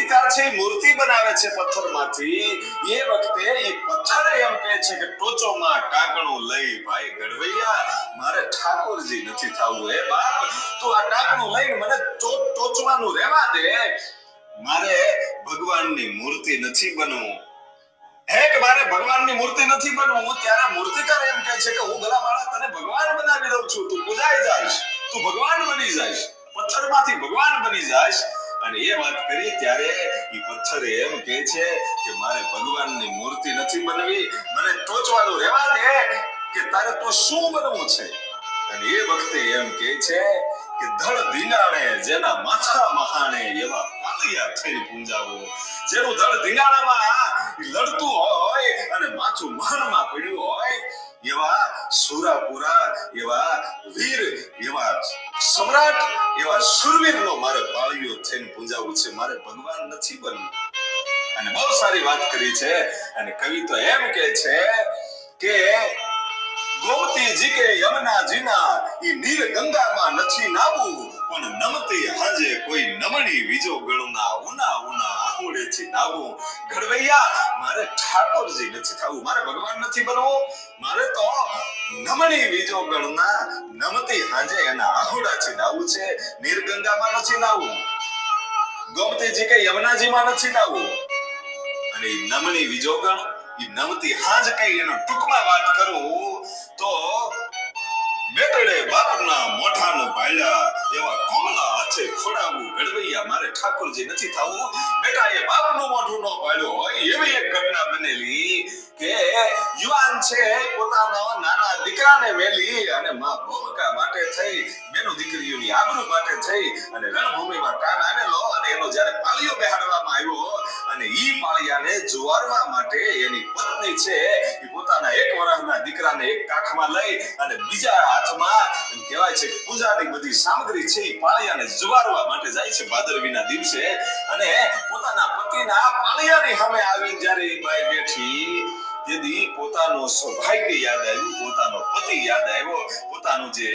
મૂર્તિકાર છે, એ મૂર્તિ બનાવે છે પથ્થરમાંથી. એ વખતે એ પથ્થર એમ કહે છે કે ટોચોમાં ટાંકણું લઈ ભાઈ ગડવૈયા મારે ઠાકોરજી નથી થવું, હે બાપ? તો આ ટાંકણું લઈને મને ટોચવાનું રહેવા દે. મારે ભગવાનની મૂર્તિ નથી બનવું. હે કે મારે ભગવાનની મૂર્તિ નથી બનવું? ત્યારે મૂર્તિકાર એમ કહે છે કે હું ભલા માળા તને ભગવાન બનાવી દઉં છું. તું પૂજાઈ જાઈશ. તું ભગવાન બની જાઈશ. પથ્થરમાંથી ભગવાન બની જાઈશ. અને એ વાત કરી ત્યારે એ પથ્થર એમ કહે છે કે મારે ભગવાનની મૂર્તિ નથી બનવી, મને ટોચવાનું રહેવા દે કે તારે તો શું બનવું છે? અને એ વખતે એમ કહે છે કે ધડ ધીંગાણે જેના માથા મહાણે એવા પાલિયા થઈ પૂંજાવો. જેનું ધડ ધીંગાણામાં લડતું હોય અને માથું મહાણમાં પડ્યું હોય, એવા સુરાપુરા, એવા વીર, એવા સમ્રાટ એવા શુરવીરનો મારે પાળીઓ થઈને પૂંજાવું છે. મારે ભગવાન નથી બનવું. અને બહુ સારી વાત કરી છે. અને કવિ તો એમ કે છે કે ગોમતીજી કે યમુનાજીના ઈ નીર ગંગામાં નથી નાવું, પણ નમતી હાજે કોઈ નમણી બીજો ગણના ઉના ઉના આહુડેથી નાવું ઘડવૈયા, મારે ઠાકોરજી નથી થવું. મારે ભગવાન નથી બનવું. મારે તો નમણી બીજો ગણના નમતી હાજે એના આહુડાથી નાવું છે. નિર્ગંગામાં નથી નાવું. ગોમતીજી કે યમુનાજીમાં નથી નાવું. અને નમણી વિજોગણ એ નમતી હાજ કઈ એનો ટૂંકમાં વાત કરું તો બેટડે બાપના મોઠાનું ભાઈલા એવા કોમલા હાથે ખોડાવું વેડવૈયા મારે ઠાકોરજી નથી થવું. બેટા એ બાપનું મોઢું નો પાડ્યો હોય એવી એક ઘટના બનેલી કે યુવાન છે, પોતાનો નાના દીકરાને વેલી અને માં ભૂમિકા માટે થઈ બેનો દીકરીઓની આબરૂ માટે થઈ અને રણભૂમિમાં કાન આવેલો અને એનો જ્યારે પાલિયો બેહાડવામાં આવ્યો અને ઈ પાળિયાને જુવારવા માટે એની પત્ની છે, એ પોતાના એક વર્ષના દીકરાને એક કાખમાં લઈ અને બીજા હાથમાં, એમ કહેવાય છે પૂજાની બધી સામગ્રી છે એ પાળિયાને જુવારવા માટે જાય છે ભાદરવીના દિવસે. અને પોતાના પતિના પાળિયાની સામે આવીને જ્યારે એ બાઈ બેઠી તેથી પોતાનો સૌભાગ્ય યાદ આવ્યું પોતાનો પતિ યાદ આવ્યો પોતાનું જે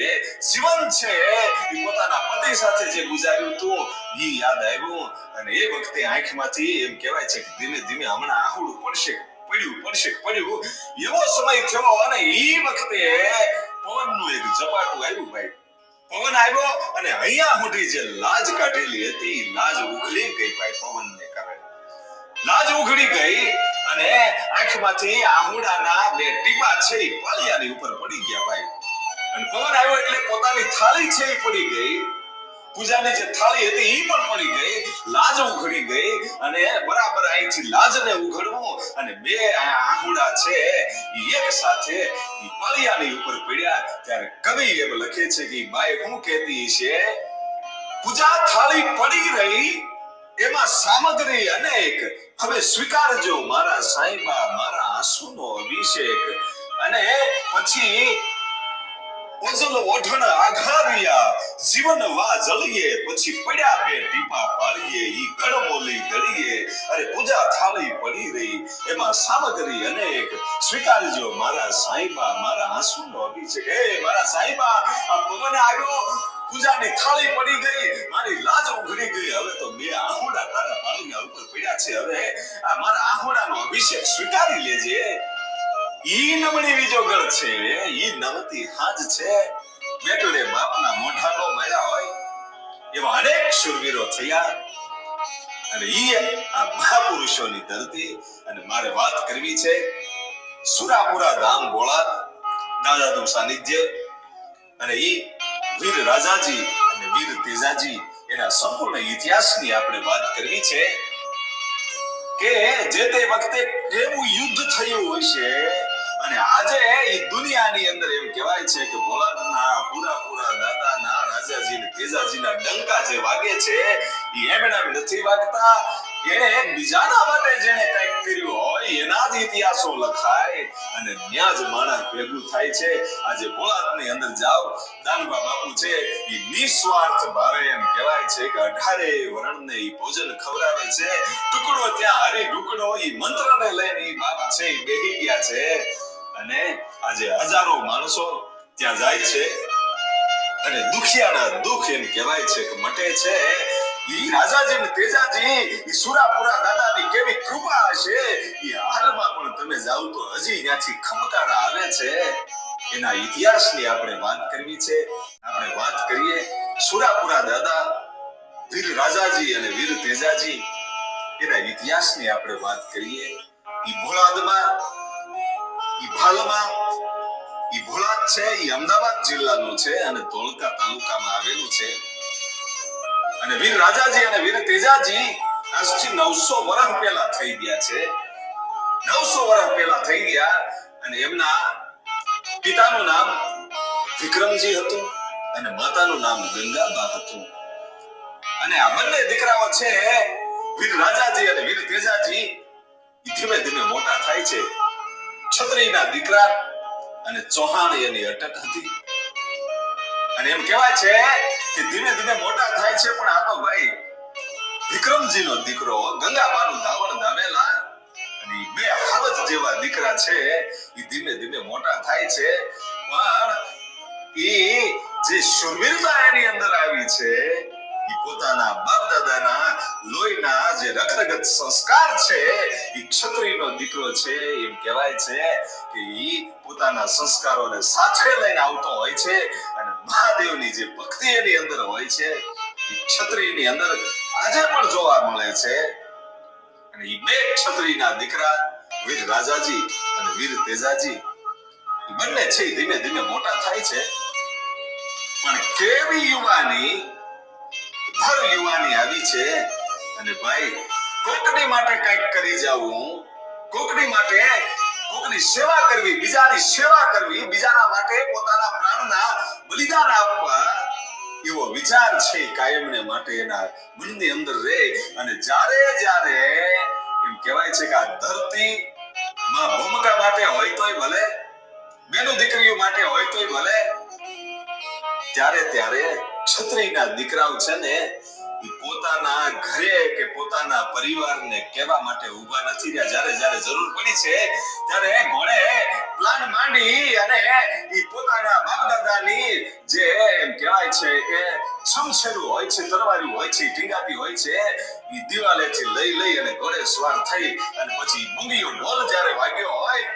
જીવન છે એ પોતાના પતિ સાથે જે ગુજાર્યું હતું એ યાદ આવ્યું અને એ વખતે આંખમાંથી એમ કહેવાય છે કે ધીમે ધીમે હમણાં આહુડું પડશે, પડ્યું પડશે, પડ્યું. એવો સમય થયો અને એ વખતે પવનનું એક ઝપાટું આવ્યું ભાઈ. પવન આવ્યો અને અહીંયા સુધી જે લાજ કાઢેલી હતી, લાજ ઉઘડી ગઈ ભાઈ પવનને કારણે. લાજ ઉઘડી ગઈ અને આંખમાંથી આહુડાના બે ટીપા છે એ પાલિયાની ઉપર પડી ગયા ભાઈ. અને પવન આવ્યો એટલે પોતાની થાળી છે એ પડી ગઈ. પૂજાની જે થાળી હતી એ પણ પડી ગઈ. લાજ ઉઘડી ગઈ અને બરાબર અહીંથી લાજને ઉઘડવું અને બે આહુડા છે એક સાથે પાલિયાની ઉપર પડ્યા. ત્યારે કવિ એમ લખે છે કે બાઈ શું કહેતી છે પૂજા થાળી પડી રહી એમાં સામગ્રી અનેક. હવે સ્વીકારજો મારા સાહેબા, મારા આંસુનો અભિષેક. અને પછી ઓઝલ ઓઢણ આઘારિયા, જીવન વા જલીએ, પછી પડ્યા બે ટીપા પાડીએ ઈ ગળમોલી ગળીએ. અરે પૂજા થાળી પડી રહી. એમાં સામગ્રી અનેક. સ્વીકારજો મારા સાહેબા, મારા આંસુનો અભિષેક. હે મારા સાહેબા, આ પવન આવ્યો. પૂજાની થાળી પડી ગઈ, મારી લાજ ઉઘડી ગઈ. હવે તો બે આહુડા તારા પાણીના ઉપર પડ્યા છે. હવે આ મારા આહુડાનો અભિષેક સ્વીકારી લેજે. ઈ નમણી બીજો ગણ છે. ઈ નવતી હાજ છે. બેટલે બાપના મોઢાનો મળ્યા હોય એવા અનેક શૂરવીરો થયા. અને ઈ આ મહાપુરુષોની ધરતી અને મારે વાત કરવી છે. સુરાપુરા ધામ ગોળા દાદાનું સાનિધ્ય અને ઈ વીર રાજાજી અને વીર તેજાજી એના સંપૂર્ણ ઇતિહાસની આપણે વાત કરવી છે કે જે તે વખતે કેવું યુદ્ધ થયું હશે અને આજે એ દુનિયાની અંદર એમ કહેવાય છે કે ભોળાના પૂરા પૂરા દાદાના રાજાજી ને તેજાજીના ડંકા જે વાગે છે, એ એમ નથી વાગતા. એને બીજાના માટે જેને કંઈક કર્યું હોય એના જ ઇતિહાસો લખાય અને ત્યાં જ માણસ ભેગું થાય છે. આજે ભોળાતની અંદર જાઓ. દાનબા બાપુ છે, એ નિસ્વાર્થ ભાવે એમ કહેવાય છે કે અઢારે વર્ણને એ ભોજન ખવડાવે છે. ટુકડો ત્યાં હરી ઢુકડો એ મંત્રને લઈને એ બાપ છે એ બેહી ગયા છે. અને આજે હજારો માણસો ત્યાં જાય છે. અને દુખિયાના દુઃખ એમ કહેવાય છે કે મટે છે. ઈ રાજાજી ને તેજાજી, ઈ સુરાપુરા દાદાની કેવી કૃપા હશે? ઈ હાલમાં પણ તમે જાવ તો હજી ત્યાંથી ખમકારા આવે છે. એના ઇતિહાસની આપણે વાત કરવી છે. આપણે વાત કરીએ સુરાપુરા દાદા, વીર રાજાજી અને વીર તેજાજી. એના ઇતિહાસની આપણે વાત કરીએ. ઈ ભોળાદમાં, ઈ ભાલમાં, ઈ ભોળાદ છે, ઈ અમદાવાદ જિલ્લાનું છે અને ધોળકા તાલુકામાં આવેલું છે. અને વીર રાજાજી અને વીર તેજાજી આજથી નવસો વર્ષ પહેલા થઈ ગયા છે. નવસો વર્ષ પહેલા થઈ ગયા અને એમના પિતાનું નામ વિક્રમજી હતું અને માતાનું નામ ગંગાબા હતું. અને આ બંને દીકરાઓ છે, વીર રાજાજી અને વીર તેજાજી ધીમે ધીમે મોટા થાય છે. છત્રીના દીકરા અને ચૌહાણ એની અટક હતી. અને એમ કહેવાય છે કે ધીમે ધીમે મોટા થાય છે, પણ આ તો ભાઈ વિક્રમજીનો દીકરો, ગંગાબાનું ધાવણ ધાવેલા. અને બે હાલત જેવા દીકરા છે એ ધીમે ધીમે મોટા થાય છે. પણ એ જે શુરવીરતા એની અંદર આવી છે પોતાના બાપ દાદાના લોહીના જે રક્તગત સંસ્કાર છે, એ ક્ષત્રિયનો દીકરો છે, એમ કહેવાય છે કે એ પોતાના સંસ્કારોને સાથે લઈને આવતો હોય છે અને મહાદેવની જે ભક્તિ એની અંદર હોય છે, એ ક્ષત્રિયની અંદર આજે પણ જોવા મળે છે. અને એ બે ક્ષત્રિયના દીકરા, વીર રાજાજી અને વીર તેજાજી બંને છે ધીમે ધીમે મોટા થાય છે. પણ કેવી યુવાની ભર યુવાની આવી છે. અને ભાઈ, કોકની માટે કંઈક કરી જાવું કોકની માટે કોકની સેવા કરવી, બીજાની સેવા કરવી, બીજાના માટે પોતાના પ્રાણના બલિદાન આપવા એવો વિચાર છે કાયમને માટે એના મનની અંદર રહે અને જ્યારે જ્યારે એમ કહેવાય છે કે આ ધરતી માં ભૂમિકા માટે હોય તોય ભલે, બેનો દીકરીઓ માટે હોય તોય ભલે, ત્યારે ત્યારે ક્ષત્રિયના દીકરાઓ છે ને પોતાના ઘરે કે પોતાના પરિવારને કહેવા માટે ઊભા નથી રહ્યા. જ્યારે જ્યારે જરૂર પડી છે, ત્યારે ઘોડે પ્લાન માંડી અને એ પોતાના બાપ દાદાની જે એમ કહેવાય છે કે છમછેરું હોય છે તરવારી હોય છે ટીંગાતી હોય છે, એ દિવાલેથી લઈ લઈ અને ઘોડે સવાર થઈ અને પછી મૂંગીયો ઢોલ જ્યારે વાગ્યો હોય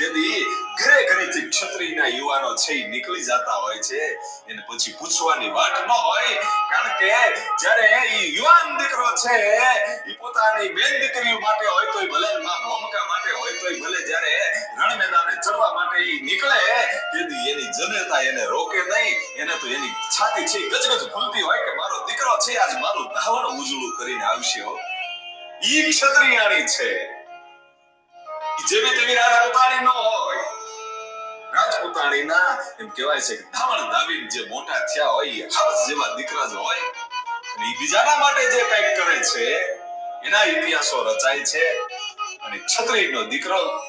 તેથી ઘરે ઘરેથી ક્ષત્રિયના યુવાનો છે નીકળી જતા હોય છે. એને પછી પૂછવાની વાત ન હોય, કારણ કે જ્યારે એ યુવાન દીકરો છે, એ પોતાની બેન દીકરીઓ માટે હોય તો ભલે, માં માટે હોય તો ભલે, જ્યારે રણ મેદાને ચડવા માટે એ નીકળે, તેથી એની જનતા એને રોકે નહીં. એને તો એની છાતી છે ગજગજ ફૂલતી હોય કે મારો દીકરો છે, આજ મારું ધાવણ ઉજળું કરીને આવશે ઈ ક્ષત્રિયાણી છે. જેવી તેવી એના ઇતિહાસો રચાય છે. અને ક્ષત્રિયનો દીકરો,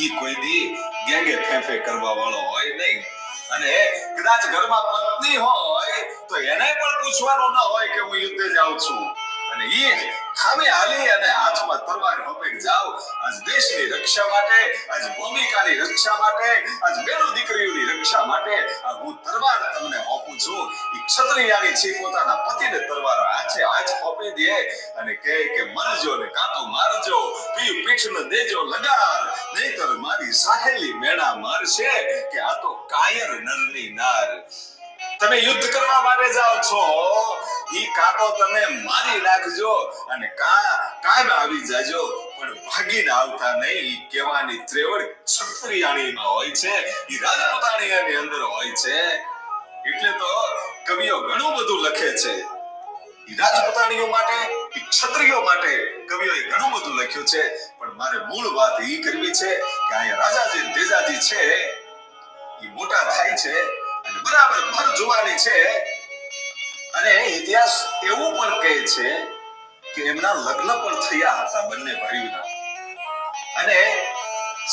ઈ કોઈ દી ગેંગે ફેફે કરવા વાળો હોય નહીં. અને કદાચ ઘરમાં પત્ની હોય, તો એને પણ પૂછવાનું ન હોય કે હું યુદ્ધે જાઉં છું. અને ઈ ખામે હાલી અને હાથમાં તલવાર હોપેક જાઓ. આજ દેશની રક્ષા માટે, આજ ભૂમિકાની રક્ષા માટે, આજ બેનો દીકરીઓની રક્ષા માટે આ હું તલવાર તમને હોપું છું. એ ક્ષત્રિયાની છે પોતાના પતિને તલવાર હાથે હાથ હોપી દે અને કહે કે મરજો ને કાં મારજો પીયું પીઠને દેજો લગાર નહીતર મારી સાહેલી મેણા મારશે કે આ તો કાયર નરની નાર. તમે યુદ્ધ કરવા માટે જાઓ છો. કાકો, તમે મારી નાખજો અને કા, કાયમ આવી જાજો. પણ ભાગીને આવતા નહીં કહેવાની ત્રેવડ ક્ષત્રિયાણીમાં હોય છે. ઈ રાજપૂતાણીની અંદર હોય છે. એટલે તો કવિઓ ઘણું બધું લખે છે. રાજપૂતાણીઓ માટે ક્ષત્રિયો માટે કવિઓએ ઘણું બધું લખ્યું છે. પણ મારે મૂળ વાત એ કરવી છે કે અહીંયા રાજાજી તેજાજી છે. એ મોટા થાય છે અને બરાબર ભર જોવાની છે. અને ઇતિહાસ એવું પણ કહે છે કે એમના લગ્ન પણ થયા હતા બંને ભાઈઓના. અને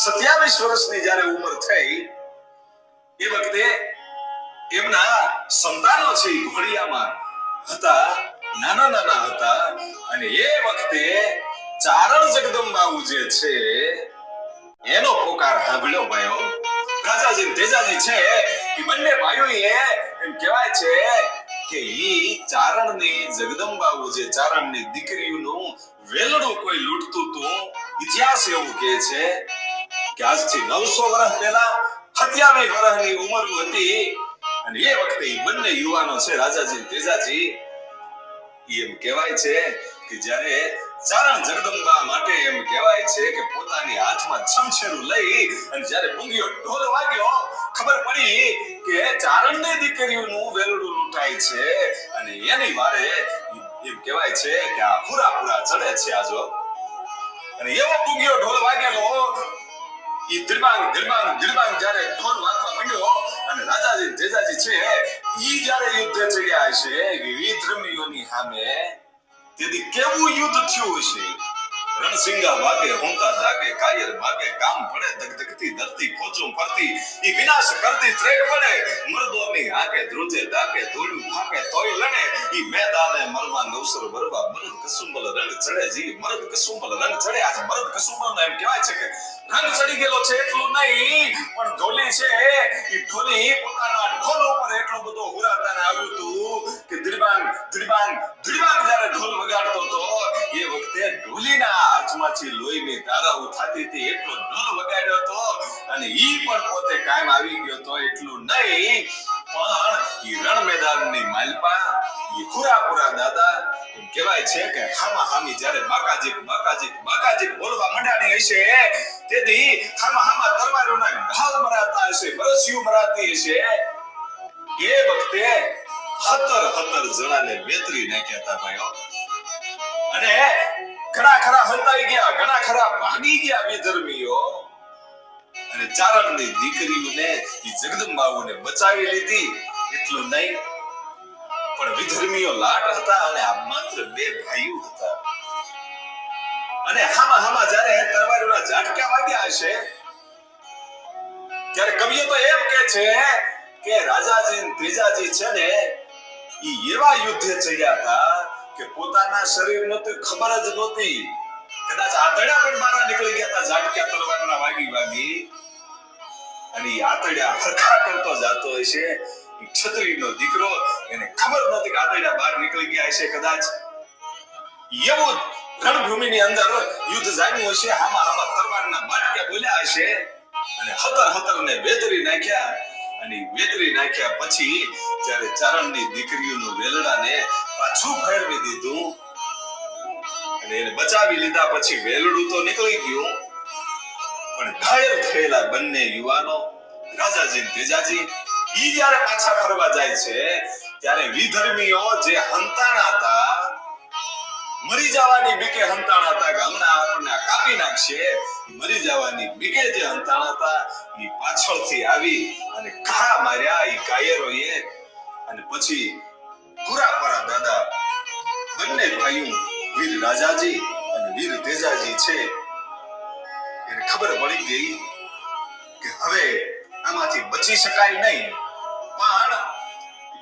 સત્યાવીસ વર્ષની જ્યારે ઉંમર થઈ, એ વખતે એમના સંતાનો છે ઘોડિયામાં હતા, નાના નાના હતા, અને એ વખતે ચારણ જગદંબાઉ જે છે, એનો પોકાર સાંભળ્યો ભાઈઓ. રાજાજી તેજાજી છે એ બંને ભાઈઓએ એમ કહેવાય છે કે ઈ ચારણને જગદંબાઓ જે ચારણની દીકરીનું વેલડું કોઈ લૂંટતું તું ઇતિહાસ એવું કહે છે કે આજથી નવસો વર્ષ પહેલા સત્યાવીસ વર્ષની ઉંમર હતી અને એ વખતે ઈ બંને યુવાનો છે, રાજાજી તેજાજી એમ કહેવાય છે કે જ્યારે ચારણ જગદંબા માટે એમ કહેવાય છે કે પોતાની હાથમાં છમછેરું લઈ અને જ્યારે પૂંગીઓ ઢોલ વાગ્યો ખબર પડી કે ચારણની દીકરીઓનું વેલડું લૂંટાય છે અને એની વારે એમ કહેવાય છે કે આ પૂરા પૂરા ચડે છે આજો. અને એવો પૂગ્યો ઢોલ વાગેલો, ઈ દિલબાંગ દિલબાંગ દિલબાંગ જ્યારે ઢોલ વાગવા માંડ્યો અને રાજાજી જેજાજી છે, ઈ જ્યારે યુદ્ધ ચડ્યા છે વિવિધ રમીઓની સામે તેથી કેવું યુદ્ધ થયું હશે? રણસિંગા વાગે હોંતા જાગે, કાયર વાગે કામ પડે ધગધગતી, ધરતી ખોચું ફરતી, ઈ વિનાશ કરતી ત્રેક પડે મર્દોની હાકે ધ્રુજે દાકે ધોળું ફાકે તોય લણે. ઈ મેદાને મલમાં નવસર વરવા, મરદ કસુંબલ રંગ ચડે. જી, મરદ કસુંબલ રંગ ચડે. આજ મરદ કસુંબલ એમ કહેવાય છે કે રંગ ચડી ગયેલો છે એટલું નહીં, પણ ઢોલી છે. ઈ ઢોલી પોતાના ઢોલ ઉપર એટલો બધો હુરાતાને આવ્યું હતું કે દિલબાંગ દિલબાંગ દિલબાંગ જ્યારે ઢોલ વગાડતો તો એ વખતે ઢોલીના હાથમાંથી લોહીની ધારાઓ થતી હતી, એટલો ઢોલ વગાડ્યો હતો અને ઈ પણ પોતે કાયમ આવી ગયો તો એટલું નહીં, પણ હિરણ મેદાનની માલપા ખુરાપુરા દાદા કહેવાય છે કે હામા હામી જ્યારે બાકાજી બાકાજી બાકાજી બોલવા મંડાણી હશે, તેથી હામા હામા તરવારોના ઘાવ મરાતા હશે, બરસિયું મરાતી હશે. એ વખતે હતર હતર જણાને વેતરી નાખ્યા હતા ભાઈઓ. અને ઘણા ખરા હંતાઈ ગયા, ઘણા ખરા ભાગી ગયા વિધર્મીઓ અને ચારણની દીકરીઓને, એ જગદંબાઓને બચાવી લીધી. એટલું નહીં, પણ વિધર્મીઓ લાટ હતા અને આ માત્ર બે ભાઈઓ હતા. અને હામા હામા જ્યારે તલવારોના ઝાટકા વાગ્યા હશે, ત્યારે કવિઓ તો એમ કે છે કે રાજાજી ત્રીજાજી છે ને એ એવા યુદ્ધે ચડ્યા હતા કે પોતાના શરીરનો તો ખબર જ નહોતી. કદાચ આતડ્યા પણ મારા નીકળી ગયા હતા, ઝાટક્યા તલવારના વાગી વાગી. અને આતડ્યા હરખા કરતો જાતો હશે ક્ષત્રિયનો દીકરો, એને ખબર નહોતી કે આતડ્યા બહાર નીકળી ગયા હશે. કદાચ એવું રણભૂમિની અંદર યુદ્ધ જામ્યું હશે. હામા હામા તલવારના બાટક્યા બોલ્યા હશે. અને હતર હતર ને વેતરી નાખ્યા. અને વેતરી નાખ્યા પછી જ્યારે ચરણની દીકરીઓનું વેલડાને પાછું ફેરવી દીધું અને એને બચાવી લીધા પછી વેલડું તો નીકળી ગયું. પણ ઘાયલ થયેલા બંને યુવાનો, રાજાજી તેજાજી, ઈ જ્યારે પાછા ફરવા જાય છે, ત્યારે વિધર્મીઓ જે હંતાણા હતા, મરી જવાની બીકે હંતાણા હતા હમણાં આપણને કાપી નાખશે. મરી જવાની બીકે જે હંતાણા હતા એ પાછળથી આવી અને ઘા માર્યા એ કાયરો એ અને પછી પુરાપરા દાદા, બંને ભાઈઓ, વીર રાજાજી અને વીર તેજાજી છે. એને ખબર પડી ગઈ કે હવે આમાંથી બચી શકાય નહીં. પણ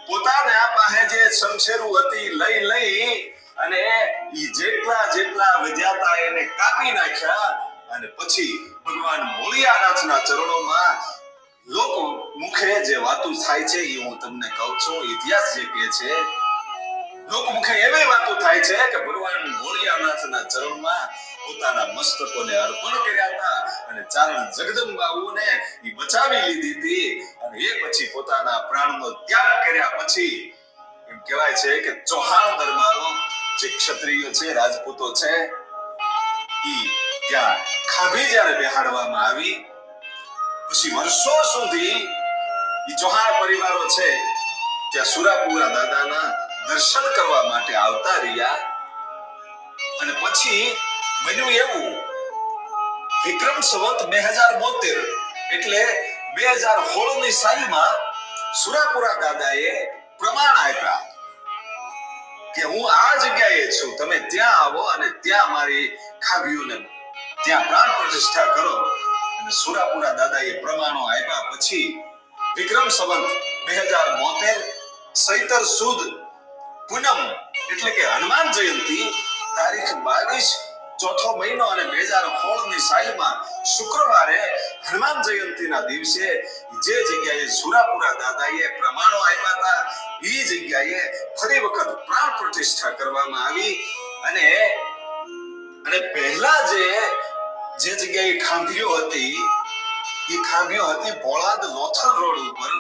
પોતાના પાસે જે શમશેરું હતી, લઈ લઈ અને ઈ જેટલા જેટલા વધ્યાતા એને કાપી નાખ્યા અને પછી ભગવાન મોળિયાનાથના ચરણોમાં લોકો મુખે જે વાતો થાય છે એ હું તમને કહું છું, ઇતિહાસ જે કહે છે, લોકો મુખે એવી વાતો થાય છે કે ભગવાન ભોળિયાનાથના ચરણમાં પોતાના મસ્તકોને અર્પણ કર્યા હતા અને ચારણ જગદંબાઓને એ બચાવી લીધી હતી અને એ પછી પોતાના પ્રાણનો ત્યાગ કર્યા પછી એમ કહેવાય છે કે ચૌહાણ દરબારો જે ક્ષત્રિયો છે, રાજપૂતો છે, ઈ ત્યાં ખાભી જ્યારે બેહાડવામાં આવી, પછી વર્ષો સુધી એ ચૌહાણ પરિવારો છે, ત્યાં સુરાપુરા દાદાના દર્શન કરવા માટે આવતા રહ્યા. અને પછી બન્યું એવું, વિક્રમ સંવત બે હજાર બોતેર એટલે બે હજાર સોળની સાલમાં સુરાપુરા દાદાએ પ્રમાણ આપ્યા કે હું આ જગ્યાએ છું, તમે ત્યાં આવો અને ત્યાં મારી ખાભીઓને ત્યાં પ્રાણ પ્રતિષ્ઠા કરો. અને સુરાપુરા દાદાએ પ્રમાણો આપ્યા પછી વિક્રમ સંવત બે હજાર બોતેર સૈતર સુદ પૂનમ એટલે કે હનુમાન જયંતિ તારીખ બાવીસ ચોથો મહિનો અને બે હજાર સોળની સાલમાં શુક્રવારે હનુમાન જયંતિના દિવસે જે જગ્યાએ સુરાપુરા દાદાએ પ્રમાણો આપ્યા હતા એ જગ્યાએ ફરી વખત પ્રાણ પ્રતિષ્ઠા કરવામાં આવી. અને અને પહેલા જે જે જગ્યાએ ખાંભીઓ હતી, એ ખાંભીઓ હતી ભોળાદ લોથલ રોડ ઉપર.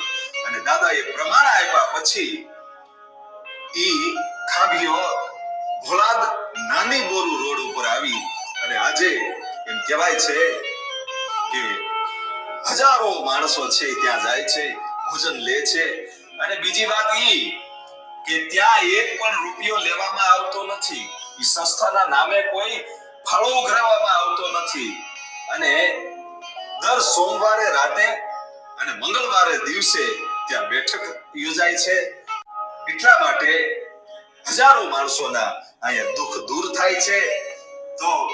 અને દાદાએ પ્રમાણ આપ્યા પછી ઈ ખાંભીઓ ભોળાદ નાની બોરુ રોડ ઉપર આવી. અને આજે એમ કહેવાય છે કે હજારો માણસો છે ત્યાં જાય છે, ભોજન લે છે. અને બીજી વાત ઈ કે ત્યાં એક પણ રૂપિયો લેવામાં આવતો નથી. સંસ્થાના નામે કોઈ ફાળો ઉઘરાવવામાં આવતો નથી. અને દર સોમવારે રાતે અને મંગળવારે દિવસે ત્યાં બેઠક યોજાય છે. એટલા માટે હજારો માણસોના અહીંયા દુઃખ દૂર થાય છે. તો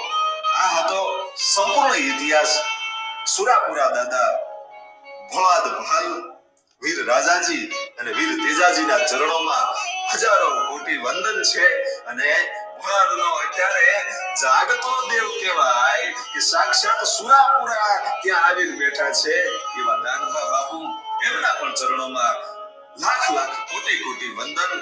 આ હતો સંપૂર્ણ ઇતિહાસ. સુરાપુરા દાદા, ભોળાદ ભાલ, વીર રાજાજી અને વીર તેજાજીના ચરણોમાં હજારો કોટી વંદન છે. અને ભોળાદનો અત્યારે જાગતો દેવ કહેવાય કે સાક્ષાત સુરાપુરા ત્યાં આવીને બેઠા છે એવા દાનભા બાપુ એમના પણ ચરણોમાં લાખ લાખ કોટી કોટી વંદન